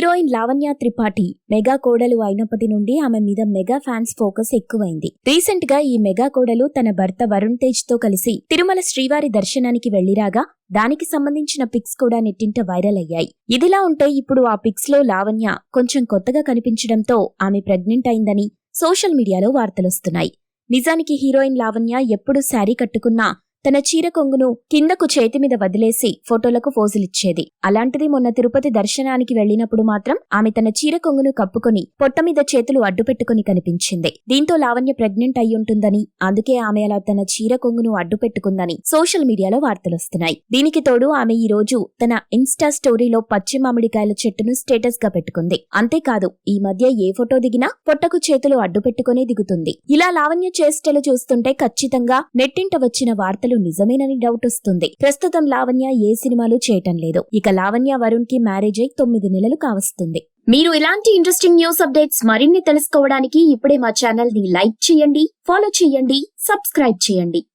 Heroine Lavanya Tripathi mega కోడలు అయినప్పటి నుండి ఆమె మీద మెగా ఫ్యాన్స్ ఫోకస్ ఎక్కువైంది. రీసెంట్గా ఈ మెగా కోడలు తన భర్త వరుణ్ తేజ్తో కలిసి తిరుమల శ్రీవారి దర్శనానికి వెళ్ళిరాగా దానికి సంబంధించిన పిక్స్ కూడా నెట్టింట వైరల్ అయ్యాయి. ఇదిలా ఉంటే ఇప్పుడు ఆ పిక్స్లో లావణ్య కొంచెం కొత్తగా కనిపించడంతో ఆమె ప్రెగ్నెంట్ అయిందని సోషల్ మీడియాలో వార్తలొస్తున్నాయి. నిజానికి హీరోయిన్ లావణ్య ఎప్పుడు శారీ కట్టుకున్నా తన చీర కొంగును కిందకు చేతి మీద వదిలేసి ఫోటోలకు ఫోజులిచ్చేది అలాంటిది మొన్న తిరుపతి దర్శనానికి వెళ్ళినప్పుడు మాత్రం ఆమె తన చీర కొంగును కప్పుకొని పొట్ట మీద చేతులు అడ్డుపెట్టుకుని కనిపించింది. దీంతో లావణ్య ప్రెగ్నెంట్ అయ్యుంటుందని అందుకే ఆమె అలా తన చీర కొంగును అడ్డుపెట్టుకుందని సోషల్ మీడియాలో వార్తలొస్తున్నాయి. దీనికి తోడు ఆమె ఈ రోజు తన ఇన్స్టా స్టోరీలో పచ్చి మామిడికాయల చెట్టును స్టేటస్గా పెట్టుకుంది. అంతేకాదు ఈ మధ్య ఏ ఫోటో దిగినా పొట్టకు చేతులు అడ్డుపెట్టుకునే దిగుతుంది. ఇలా లావణ్య చేష్టలు చూస్తుంటే ఖచ్చితంగా నెట్టింట వచ్చిన వార్తలు నిజమేనని డౌట్ వస్తుంది. ప్రస్తుతం లావణ్య ఏ సినిమాలు చేయటం లేదు. ఇక లావణ్య వరుణ్కి మ్యారేజ్ అయి తొమ్మిది నెలలు కావస్తుంది. మీరు ఇలాంటి ఇంట్రెస్టింగ్ న్యూస్ అప్డేట్స్ మరిన్ని తెలుసుకోవడానికి ఇప్పుడే మా ఛానల్ని లైక్ చేయండి ఫాలో చేయండి సబ్స్క్రైబ్ చేయండి.